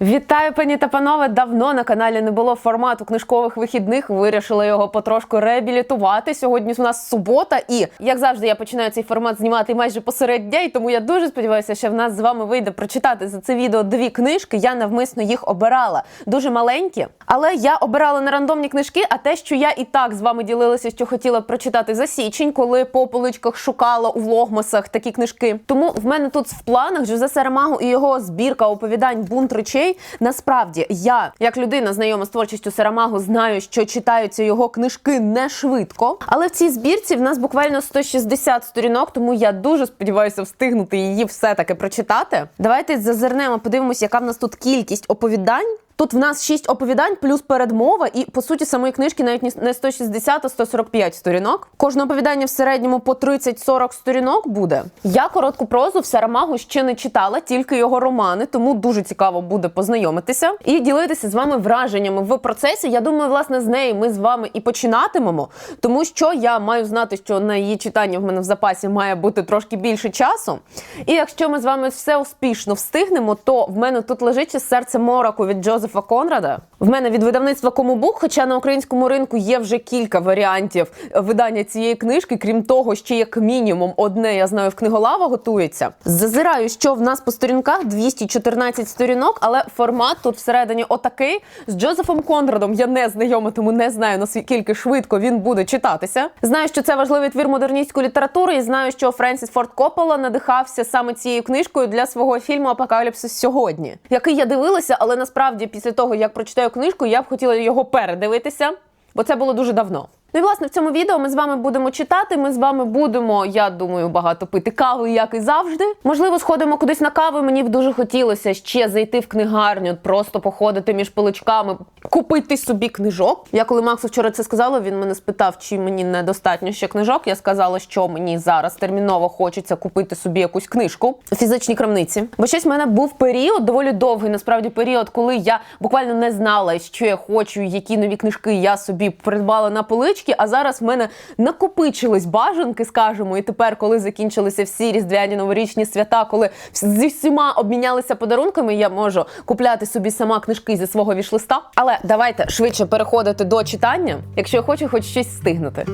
Вітаю, пані та панове! Давно на каналі не було формату книжкових вихідних. Вирішила його потрошку реабілітувати. Сьогодні у нас субота, і як завжди, я починаю цей формат знімати майже посеред дня, і тому я дуже сподіваюся, що в нас з вами вийде прочитати за це відео дві книжки. Я навмисно їх обирала. Дуже маленькі, але я обирала не рандомні книжки, а те, що я і так з вами ділилася, що хотіла прочитати за січень, коли по поличках шукала у влогмасах такі книжки. Тому в мене тут в планах Жозе Сарамагу і його збірка оповідань Бунт речей. Насправді, я, як людина знайома з творчістю Сарамагу, знаю, що читаються його книжки не швидко. Але в цій збірці в нас буквально 160 сторінок, тому я дуже сподіваюся встигнути її все-таки прочитати. Давайте зазирнемо, подивимося, яка в нас тут кількість оповідань. Тут в нас 6 оповідань плюс передмова, і по суті самої книжки навіть не 160, а 145 сторінок. Кожне оповідання в середньому по 30-40 сторінок буде. Я коротку прозу в Сарамагу ще не читала, тільки його романи, тому дуже цікаво буде познайомитися і ділитися з вами враженнями в процесі. Я думаю, власне, з неї ми з вами і починатимемо, тому що я маю знати, що на її читання в мене в запасі має бути трошки більше часу. І якщо ми з вами все успішно встигнемо, то в мене тут лежить серце мороку від Джозефа. Джозефа Конрада. В мене від видавництва Комубук, хоча на українському ринку є вже кілька варіантів видання цієї книжки. Крім того, ще як мінімум одне я знаю в книголава готується. Зазираю, що в нас по сторінках 214 сторінок, але формат тут всередині отакий. З Джозефом Конрадом я не знайома, тому не знаю наскільки швидко він буде читатися. Знаю, що це важливий твір модерністської літератури, і знаю, що Френсіс Форд Коппола надихався саме цією книжкою для свого фільму Апокаліпсис сьогодні, який я дивилася, але насправді після того, як прочитаю книжку, я б хотіла його передивитися, бо це було дуже давно. Ну і власне в цьому відео ми з вами будемо читати. Ми з вами будемо, я думаю, багато пити кави, як і завжди. Можливо, сходимо кудись на каву. Мені б дуже хотілося ще зайти в книгарню, просто походити між поличками, купити собі книжок. Я коли Максу вчора це сказала, він мене спитав, чи мені недостатньо ще книжок. Я сказала, що мені зараз терміново хочеться купити собі якусь книжку в фізичній крамниці. Бо щось в мене був період, доволі довгий, насправді період, коли я буквально не знала, що я хочу, які нові книжки я собі придбала на полички. А зараз в мене накопичились бажанки, скажімо, і тепер, коли закінчилися всі різдвяні новорічні свята, коли зі всіма обмінялися подарунками, я можу купляти собі сама книжки зі свого вішлиста. Але давайте швидше переходити до читання, якщо я хочу хоч щось встигнути.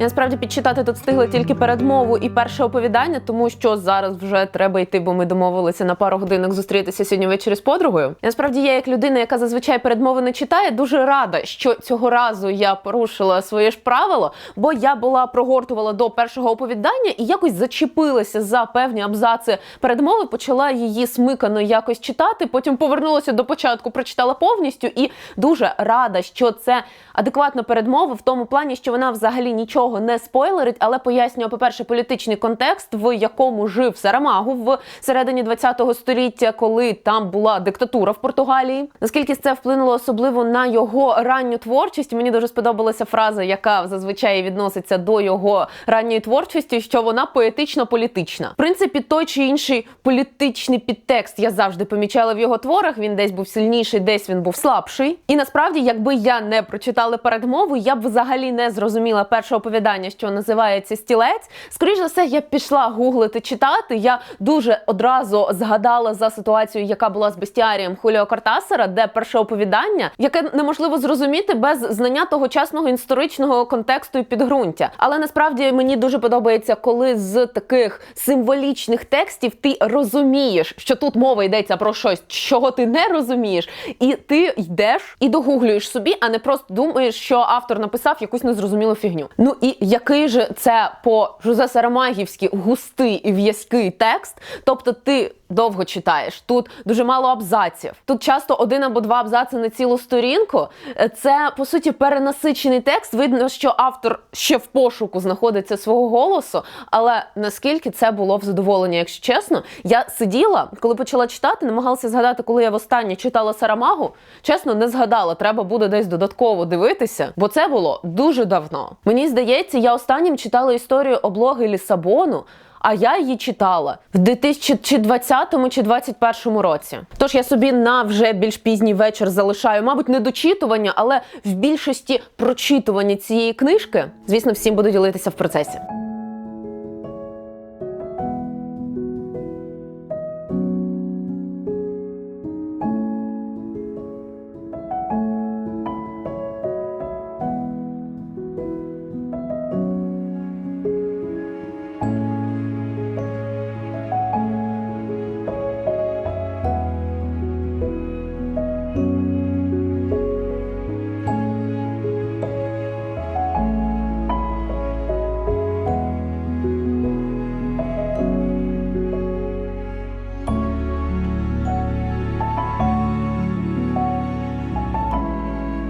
Я насправді підчитати тут встигла тільки передмову і перше оповідання, тому що зараз вже треба йти, бо ми домовилися на пару годинок зустрітися сьогодні ввечері з подругою. Я насправді я, як людина, яка зазвичай передмови не читає, дуже рада, що цього разу я порушила своє ж правило, бо я була прогортувала до першого оповідання і якось зачепилася за певні абзаци передмови, почала її смикано якось читати. Потім повернулася до початку, прочитала повністю і дуже рада, що це адекватна передмова в тому плані, що вона взагалі нічого не спойлерить, але пояснює, по-перше, політичний контекст, в якому жив Сарамагу в середині 20-го століття, коли там була диктатура в Португалії. Наскільки це вплинуло особливо на його ранню творчість? Мені дуже сподобалася фраза, яка зазвичай відноситься до його ранньої творчості, що вона поетично-політична. В принципі, той чи інший політичний підтекст я завжди помічала в його творах. Він десь був сильніший, десь він був слабший. І насправді, якби я не прочитала передмову, я б взагалі не зрозуміла першого оповідання, що називається стілець. Скоріше за все, я пішла гуглити читати. Я дуже одразу згадала за ситуацію, яка була з бестіарієм Хуліо Кортасера, де перше оповідання, яке неможливо зрозуміти без знання тогочасного історичного контексту і підґрунтя. Але насправді мені дуже подобається, коли з таких символічних текстів ти розумієш, що тут мова йдеться про щось, чого ти не розумієш, і ти йдеш і догуглюєш собі, а не просто думаєш, що автор написав якусь незрозумілу фігню. Ну і який же це по Жозе Сарамагівськи густий і в'язкий текст? Тобто ти довго читаєш. Тут дуже мало абзаців. Тут часто один або два абзаци на цілу сторінку. Е, Це по суті перенасичений текст. Видно, що автор ще в пошуку знаходиться свого голосу. Але наскільки це було в задоволення, якщо чесно, я сиділа, коли почала читати, намагалася згадати, коли я востаннє читала Сарамагу. Чесно, не згадала. Треба буде десь додатково дивитися, бо це було дуже давно. Мені здається, я останнім читала історію облоги Лісабону. А я її читала в 2020 чи 2021 році. Тож я собі на вже більш пізній вечір залишаю, мабуть, не дочитування, але в більшості прочитування цієї книжки, звісно, всім буду ділитися в процесі.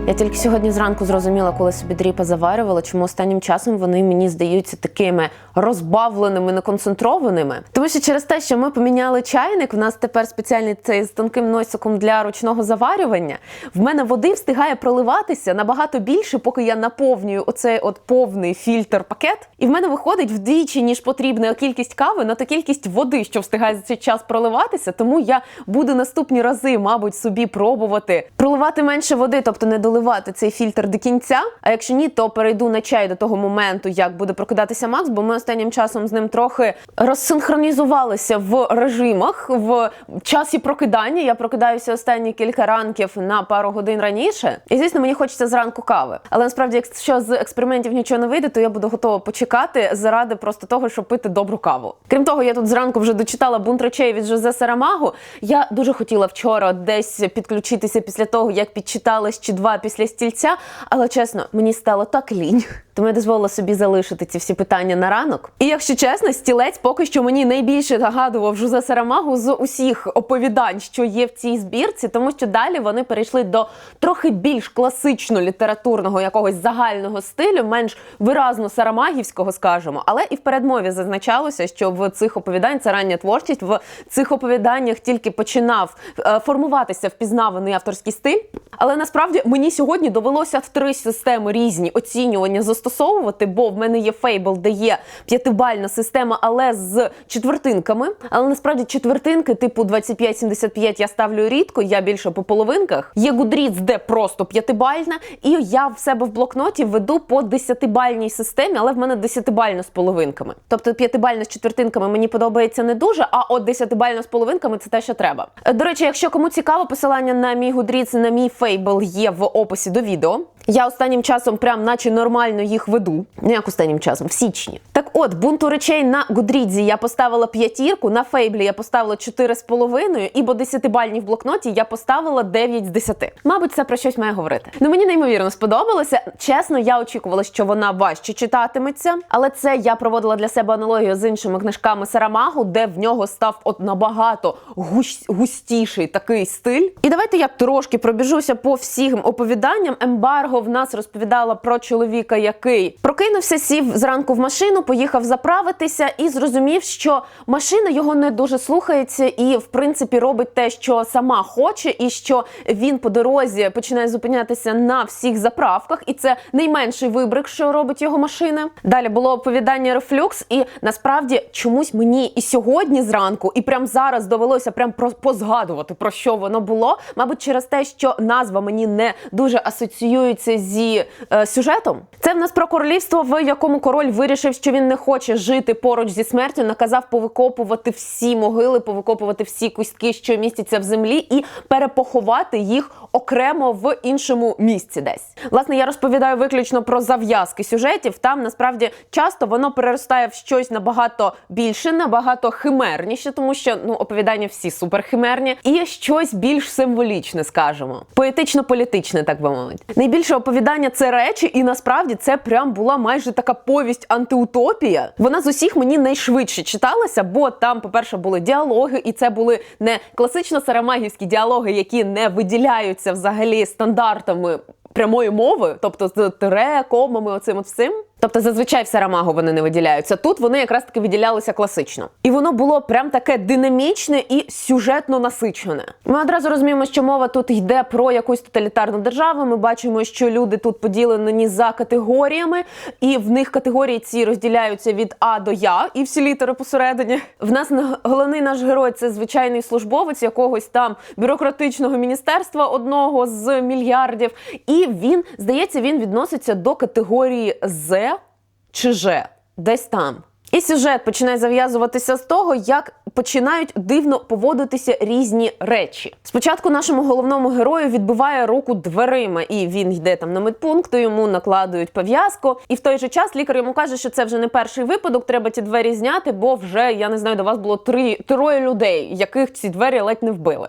Я тільки сьогодні зранку зрозуміла, коли собі дріпа заварювала, чому останнім часом вони мені здаються такими розбавленими, неконцентрованими. Тому що через те, що ми поміняли чайник, в нас тепер спеціальний цей з тонким носиком для ручного заварювання. В мене води встигає проливатися набагато більше, поки я наповнюю оцей от повний фільтр пакет. І в мене виходить вдвічі, ніж потрібна кількість кави на ту кількість води, що встигає за цей час проливатися. Тому я буду наступні рази, мабуть, собі пробувати проливати менше води, тобто не доливати цей фільтр до кінця. А якщо ні, то перейду на чай до того моменту, як буде прокидатися Макс, бо ми останнім часом з ним трохи розсинхронізувалися в режимах в часі прокидання. Я прокидаюся останні кілька ранків на пару годин раніше. І звісно, мені хочеться зранку кави. Але насправді, якщо з експериментів нічого не вийде, то я буду готова почекати заради просто того, щоб пити добру каву. Крім того, я тут зранку вже дочитала бунт речей від Жозе Сарамагу. Я дуже хотіла вчора десь підключитися після того, як підчитала ще два після стільця, але чесно, мені стало так лінь. Тому я дозволила собі залишити ці всі питання на ранок. І якщо чесно, стілець поки що мені найбільше нагадував Жозе Сарамагу з усіх оповідань, що є в цій збірці, тому що далі вони перейшли до трохи більш класично літературного якогось загального стилю, менш виразно сарамагівського, скажімо. Але і в передмові зазначалося, що в цих оповідань це рання творчість, в цих оповіданнях тільки починав е, формуватися впізнаваний авторський стиль. Але насправді мені сьогодні довелося в три системи різні оцінювання застосовувати, бо в мене є фейбл, де є п'ятибальна система, але з четвертинками. Але насправді четвертинки, типу 25-75 я ставлю рідко, я більше по половинках. Є Goodreads, де просто п'ятибальна, і я в себе в блокноті веду по десятибальній системі, але в мене десятибальна з половинками. Тобто п'ятибальна з четвертинками мені подобається не дуже, а от десятибальна з половинками це те, що треба. До речі, якщо кому цікаво, посилання на мій і на мій фейбл є в описі до відео. Я останнім часом прям наче нормально їх веду. Ну як останнім часом, в січні. Так от, бунту речей на Гудрідзі я поставила п'ятірку, на Фейблі я поставила 4,5, і бо 10-бальні в блокноті я поставила 9 з 10. Мабуть, це про щось має говорити. Ну мені неймовірно сподобалося. Чесно, я очікувала, що вона важче читатиметься, але це я проводила для себе аналогію з іншими книжками Сарамагу, де в нього став от набагато густіший такий стиль. І давайте я трошки пробіжуся по всім оповіданням. Ембарго в нас розповідала про чоловіка, який прокинувся, сів зранку в машину, поїхав заправитися і зрозумів, що машина його не дуже слухається і, в принципі, робить те, що сама хоче, і що він по дорозі починає зупинятися на всіх заправках, і це найменший вибрик, що робить його машина. Далі було оповідання рефлюкс, і насправді чомусь мені і сьогодні зранку, і прямо зараз довелося прям про позгадувати про що воно було. Мабуть, через те, що назва мені не дуже асоціюється зі е, сюжетом. Це в нас про королівство, в якому король вирішив, що він не хоче жити поруч зі смертю. Наказав повикопувати всі могили, повикопувати всі кустки, що містяться в землі, і перепоховати їх окремо в іншому місці десь. Власне, я розповідаю виключно про зав'язки сюжетів. Там насправді часто воно переростає в щось набагато більше, набагато химерніше, тому що ну оповідання всі суперхимерні, і щось більш символічне, скажімо, поетично-політичне, так би мовити. Найбільше оповідання це речі, і насправді це прям була майже така повість антиутопія. вона з усіх мені найшвидше читалася, бо там, по-перше, були діалоги, і це були не класично сарамагівські діалоги, які не виділяються взагалі стандартами прямої мови, тобто з тире, комами, оцим от всім. Тобто зазвичай в Сарамагу вони не виділяються. Тут вони якраз таки виділялися класично. І воно було прям таке динамічне і сюжетно насичене. Ми одразу розуміємо, що мова тут йде про якусь тоталітарну державу. Ми бачимо, що люди тут поділені за категоріями, і в них категорії ці розділяються від А до Я, і всі літери посередині. В нас на- головний наш герой це звичайний службовець якогось там бюрократичного міністерства, одного з мільярдів. І він, здається, він відноситься до категорії З чи Ж, десь там. І сюжет починає зав'язуватися з того, як починають дивно поводитися різні речі. Спочатку нашому головному герою відбиває руку дверима, і він йде там на медпункт, йому накладують пов'язку. І в той же час лікар йому каже, що це вже не перший випадок, треба ті двері зняти, бо вже я не знаю, до вас було три троє людей, яких ці двері ледь не вбили.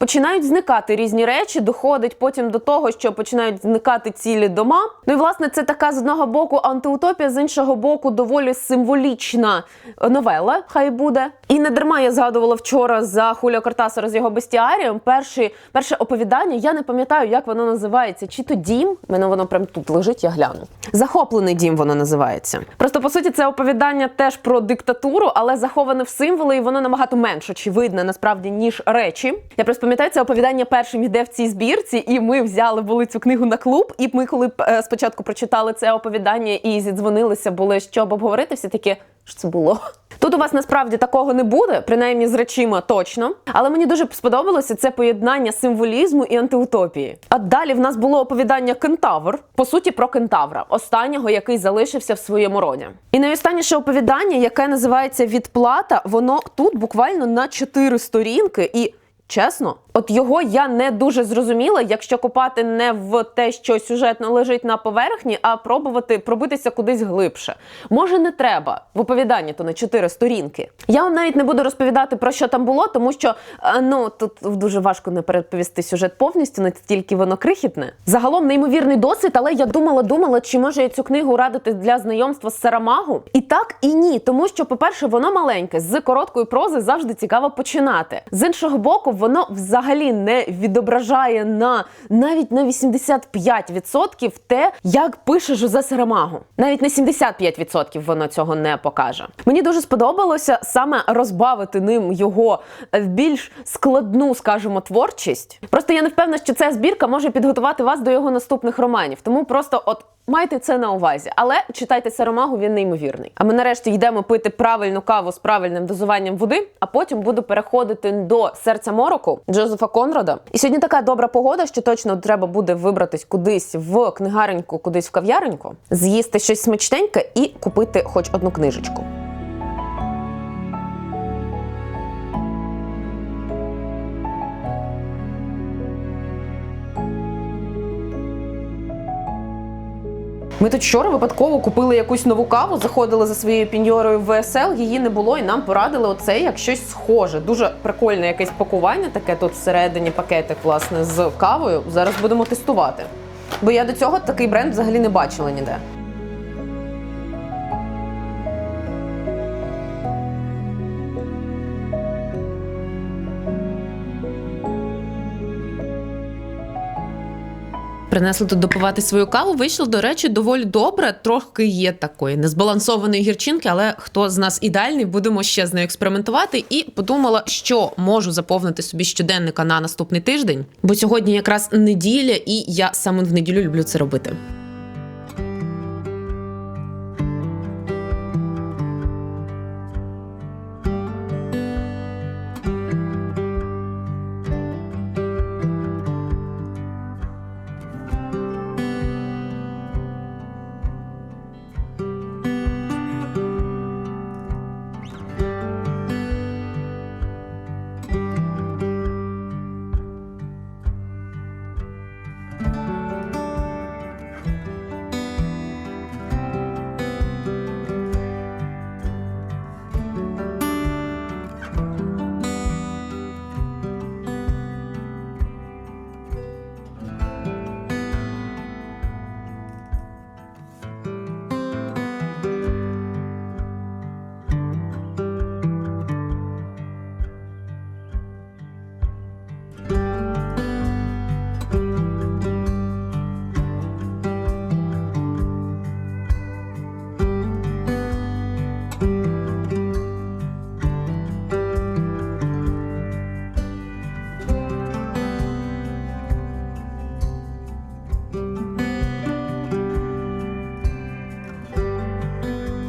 Починають зникати різні речі, доходить потім до того, що починають зникати цілі дома. Ну і власне це така з одного боку антиутопія, з іншого боку, доволі символічна новела. Хай буде. І не дарма я згадувала вчора за Хуліо Кортасара з його бестіарієм. Перші, перше оповідання. Я не пам'ятаю, як воно називається. Чи то дім? Мене воно прям тут лежить. Я гляну. Захоплений дім воно називається. Просто по суті, це оповідання теж про диктатуру, але заховане в символи, і воно набагато менш очевидне насправді ніж речі. Я просто пам'ятаю, це оповідання першим йде в цій збірці, і ми взяли були цю книгу на клуб. І ми, коли е, спочатку прочитали це оповідання і зідзвонилися, були щоб обговорити, всі такі що це було. Тут у вас насправді такого не буде, принаймні з речима точно. Але мені дуже сподобалося це поєднання символізму і антиутопії. А далі в нас було оповідання Кентавр, по суті, про кентавра, останнього, який залишився в своєму роді. І найостанніше оповідання, яке називається Відплата, воно тут буквально на чотири сторінки і. Чесно, от його я не дуже зрозуміла, якщо копати не в те, що сюжетно лежить на поверхні, а пробувати пробитися кудись глибше. Може, не треба в оповіданні то на чотири сторінки. Я вам навіть не буду розповідати про що там було, тому що е, ну тут дуже важко не переповісти сюжет повністю, настільки воно крихітне. Загалом неймовірний досвід, але я думала, думала, чи може я цю книгу радити для знайомства з Сарамагу. І так і ні, тому що, по-перше, воно маленьке, з короткої прози завжди цікаво починати. З іншого боку, воно взагалі не відображає на навіть на 85% те, як пише Жозе Сарамагу. Навіть на 75% воно цього не покаже. Мені дуже сподобалося саме розбавити ним його в більш складну, скажімо, творчість. Просто я не впевнена, що ця збірка може підготувати вас до його наступних романів. Тому просто от. Майте це на увазі, але читайте Сарамагу, він неймовірний. А ми нарешті йдемо пити правильну каву з правильним дозуванням води, а потім буду переходити до серця мороку Джозефа Конрада. І сьогодні така добра погода, що точно треба буде вибратись кудись в книгареньку, кудись в кав'яреньку, з'їсти щось смачненьке і купити хоч одну книжечку. Ми тут вчора випадково купили якусь нову каву, заходили за своєю піньорою в ВСЛ, її не було, і нам порадили оце як щось схоже. Дуже прикольне якесь пакування, таке тут всередині пакетик, власне, з кавою. Зараз будемо тестувати. Бо я до цього такий бренд взагалі не бачила ніде. Принесли тут допивати свою каву. Вийшло, до речі, доволі добре. Трохи є такої незбалансованої гірчинки, але хто з нас ідеальний, будемо ще з нею експериментувати. І подумала, що можу заповнити собі щоденника на наступний тиждень, бо сьогодні якраз неділя, і я саме в неділю люблю це робити.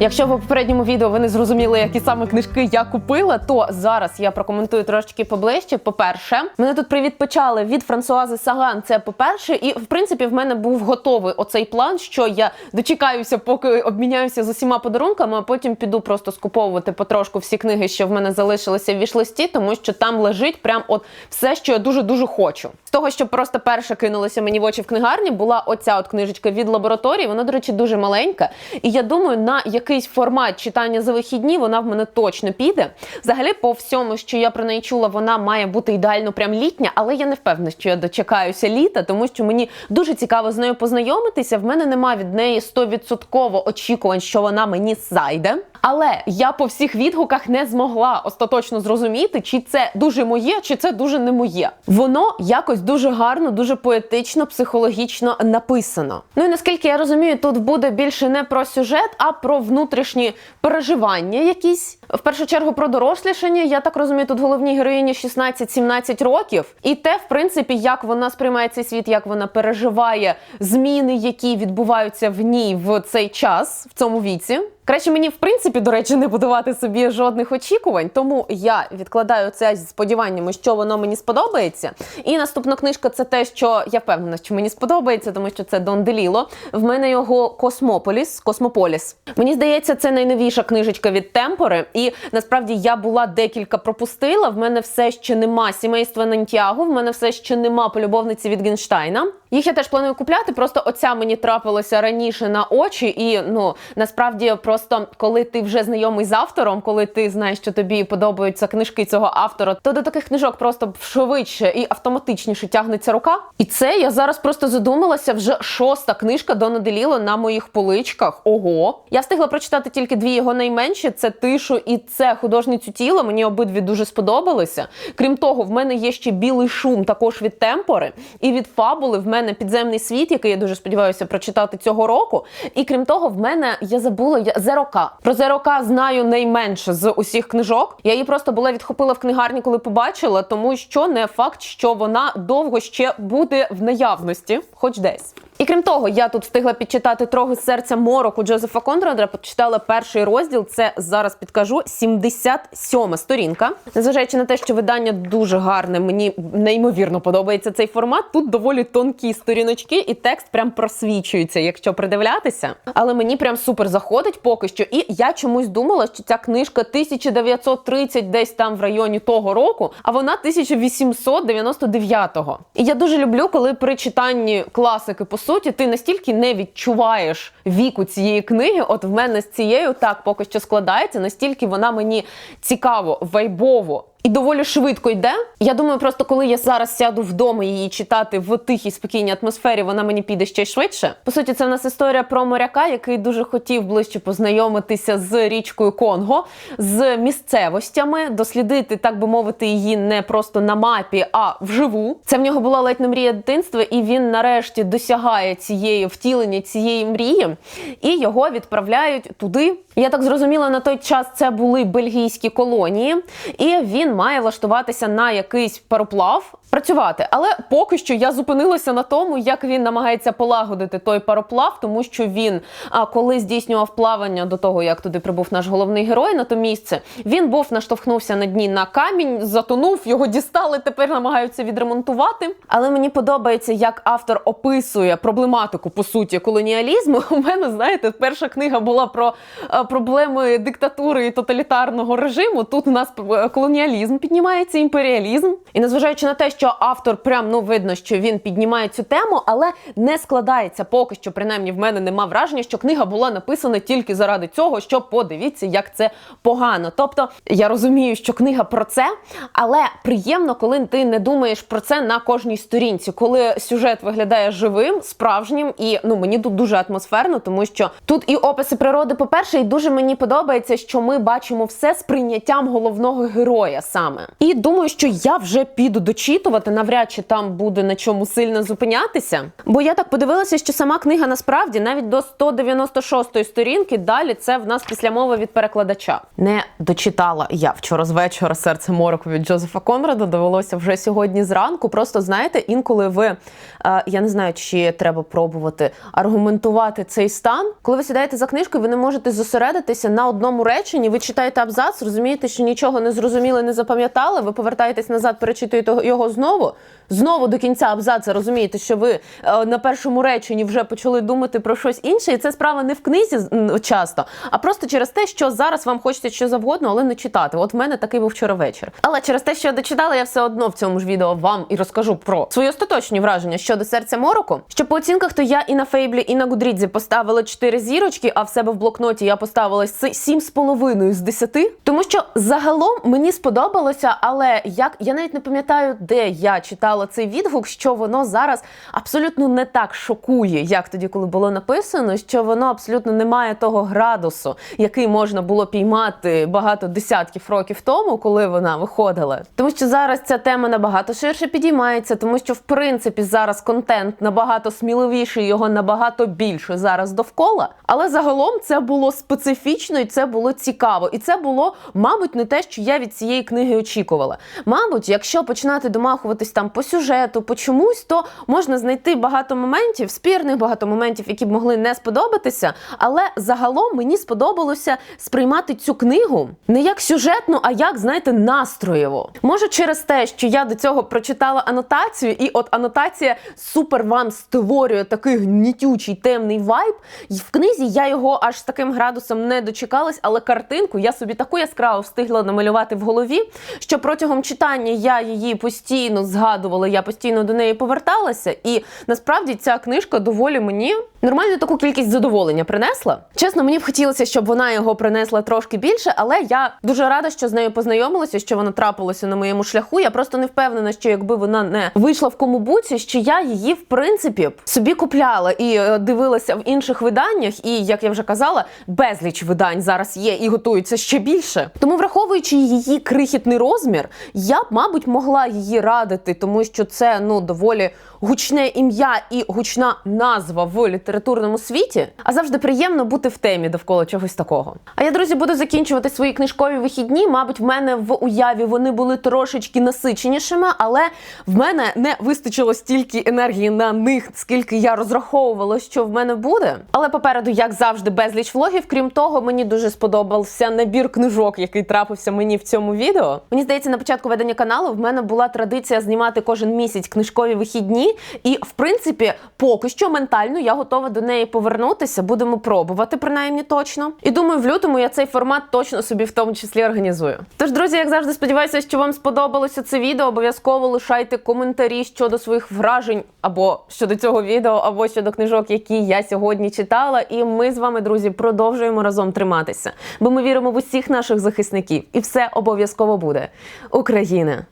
Якщо в попередньому відео ви не зрозуміли, які саме книжки я купила, то зараз я прокоментую трошечки поближче. По-перше, мене тут привіт почали від Франсуази Саган. Це по-перше, і в принципі в мене був готовий оцей план, що я дочекаюся, поки обміняюся з усіма подарунками, а потім піду просто скуповувати потрошку всі книги, що в мене залишилися в вішлисті, тому що там лежить прям от все, що я дуже дуже хочу. Того, що просто перше кинулося мені в очі в книгарні, була оця от книжечка від лабораторії. Вона, до речі, дуже маленька. І я думаю, на якийсь формат читання за вихідні вона в мене точно піде. Взагалі, по всьому, що я про неї чула, вона має бути ідеально прям літня, але я не впевнена, що я дочекаюся літа, тому що мені дуже цікаво з нею познайомитися. В мене нема від неї 100% очікувань, що вона мені зайде. Але я по всіх відгуках не змогла остаточно зрозуміти, чи це дуже моє, чи це дуже не моє. Воно якось дуже гарно, дуже поетично, психологічно написано. Ну і наскільки я розумію, тут буде більше не про сюжет, а про внутрішні переживання якісь. В першу чергу про дорослішання. Я так розумію, тут головній героїні 16-17 років. І те, в принципі, як вона сприймає цей світ, як вона переживає зміни, які відбуваються в ній в цей час, в цьому віці. Краще мені, в принципі, до речі, не будувати собі жодних очікувань, тому я відкладаю це зі сподіваннями, що воно мені сподобається. І наступна книжка це те, що я впевнена, що мені сподобається, тому що це Дон Деліло. В мене його Космополіс. Космополіс. Мені здається, це найновіша книжечка від Темпори. І насправді я була декілька пропустила. В мене все ще нема сімейства Нантьягу, в мене все ще нема полюбовниці від Генштайна. Їх я теж планую купляти. Просто оця мені трапилася раніше на очі, і ну насправді просто коли ти вже знайомий з автором, коли ти знаєш, що тобі подобаються книжки цього автора, то до таких книжок просто швидше і автоматичніше тягнеться рука. І це я зараз просто задумалася. Вже шоста книжка Дона Деліло на моїх поличках. Ого, я встигла прочитати тільки дві його найменші: це тишу і це художницю тіла. Мені обидві дуже сподобалися. Крім того, в мене є ще білий шум, також від темпори, і від фабули в мене підземний світ, який я дуже сподіваюся прочитати цього року. І крім того, в мене я забула я Зерока. Про Зерока знаю найменше з усіх книжок. Я її просто була відхопила в книгарні, коли побачила, тому що не факт, що вона довго ще буде в наявності, хоч десь. І крім того, я тут встигла підчитати трохи серця мороку Джозефа Конрада. Почитала перший розділ. Це зараз підкажу 77-ма сторінка. Незважаючи на те, що видання дуже гарне, мені неймовірно подобається цей формат. Тут доволі тонкі сторіночки, і текст прям просвічується, якщо придивлятися. Але мені прям супер заходить поки що. І я чомусь думала, що ця книжка 1930 десь там в районі того року, а вона 1899-го. І я дуже люблю, коли при читанні класики по суті ти настільки не відчуваєш віку цієї книги. От в мене з цією так поки що складається, настільки вона мені цікаво, вайбово. І доволі швидко йде. Я думаю, просто коли я зараз сяду вдома її читати в тихій спокійній атмосфері, вона мені піде ще швидше. По суті, це в нас історія про моряка, який дуже хотів ближче познайомитися з річкою Конго, з місцевостями, дослідити, так би мовити, її не просто на мапі, а вживу. Це в нього була ледь не мрія дитинства, і він нарешті досягає цієї втілення цієї мрії, і його відправляють туди. Я так зрозуміла, на той час це були бельгійські колонії, і він має влаштуватися на якийсь пароплав, працювати. Але поки що я зупинилася на тому, як він намагається полагодити той пароплав, тому що він, а коли здійснював плавання до того, як туди прибув наш головний герой на то місце, він був наштовхнувся на дні на камінь, затонув, його дістали. Тепер намагаються відремонтувати. Але мені подобається, як автор описує проблематику по суті колоніалізму. У мене знаєте, перша книга була про е, проблеми диктатури і тоталітарного режиму. Тут у нас е, колоніалізм піднімається, імперіалізм. І незважаючи на те, що автор прям ну видно, що він піднімає цю тему, але не складається поки що, принаймні в мене нема враження, що книга була написана тільки заради цього, що подивіться, як це погано. Тобто я розумію, що книга про це, але приємно, коли ти не думаєш про це на кожній сторінці, коли сюжет виглядає живим, справжнім, і ну мені тут дуже атмосферно, тому що тут і описи природи, по-перше, і дуже мені подобається, що ми бачимо все з прийняттям головного героя саме. І думаю, що я вже піду дочитувати. Записувати. Навряд чи там буде на чому сильно зупинятися. Бо я так подивилася, що сама книга насправді навіть до 196-ї сторінки далі це в нас після мови від перекладача. Не дочитала я вчора з вечора серце мороку від Джозефа Конрада. Довелося вже сьогодні зранку. Просто знаєте, інколи ви е, я не знаю, чи треба пробувати аргументувати цей стан. Коли ви сідаєте за книжкою, ви не можете зосередитися на одному реченні. Ви читаєте абзац, розумієте, що нічого не зрозуміли, не запам'ятали. Ви повертаєтесь назад, перечитуєте його знову. Знову Знову до кінця абзаца розумієте, що ви е, на першому реченні вже почали думати про щось інше, і це справа не в книзі часто, а просто через те, що зараз вам хочеться що завгодно, але не читати. От в мене такий був вчора вечір. Але через те, що я дочитала, я все одно в цьому ж відео вам і розкажу про свої остаточні враження щодо серця мороку. Що по оцінках, то я і на Фейблі, і на Гудрідзі поставила 4 зірочки, а в себе в блокноті я поставила 7,5 з 10. Тому що загалом мені сподобалося, але як я навіть не пам'ятаю, де я читала цей відгук, що воно зараз абсолютно не так шокує, як тоді, коли було написано, що воно абсолютно не має того градусу, який можна було піймати багато десятків років тому, коли вона виходила. Тому що зараз ця тема набагато ширше підіймається, тому що в принципі зараз контент набагато сміливіший, його набагато більше зараз довкола. Але загалом це було специфічно і це було цікаво. І це було, мабуть, не те, що я від цієї книги очікувала. Мабуть, якщо починати домахуватись там по сюжету, по чомусь, то можна знайти багато моментів, спірних багато моментів, які б могли не сподобатися. Але загалом мені сподобалося сприймати цю книгу не як сюжетну, а як, знаєте, настроєво. Може, через те, що я до цього прочитала анотацію, і от анотація супер вам створює такий гнітючий темний вайб. І в книзі я його аж з таким градусом не дочекалась, але картинку я собі таку яскраву встигла намалювати в голові, що протягом читання я її постійно згадувала, я постійно до неї поверталася. І насправді ця книжка доволі мені нормальну таку кількість задоволення принесла. Чесно, мені б хотілося, щоб вона його принесла трошки більше, але я дуже рада, що з нею познайомилася, що вона трапилася на моєму шляху. Я просто не впевнена, що якби вона не вийшла в комубуці, що я її в принципі собі купляла і е, дивилася в інших виданнях. І як я вже казала, безліч видань зараз є і готуються ще більше. Тому, враховуючи її крихітний розмір, я б, мабуть, могла її радити, тому що це ну доволі гучне ім'я і гучна назва в літературному світі. А завжди приємно бути в темі довкола чогось такого. А я, друзі, буду закінчувати свої книжкові вихідні. Мабуть, в мене в уяві вони були трошечки насиченішими, але в мене не вистачило стільки енергії на них, скільки я розраховувала, що в мене буде. Але попереду, як завжди, безліч влогів. Крім того, мені дуже сподобався набір книжок, який трапився мені в цьому відео. Мені здається, на початку ведення каналу в мене була традиція знімати кожен місяць книжкові вихідні, і в принципі, поки що ментально я готова до неї повернутися. Будемо пробувати, принаймні точно. І думаю, в лютому я цей формат точно собі в тому числі організую. Тож, друзі, як завжди, сподіваюся, що вам сподобалося це відео. Обов'язково лишайте коментарі щодо своїх вражень або щодо цього відео, або щодо книжок, які я сьогодні читала. І ми з вами, друзі, продовжуємо разом триматися, бо ми віримо в усіх наших захисників, і все обов'язково буде. Україна!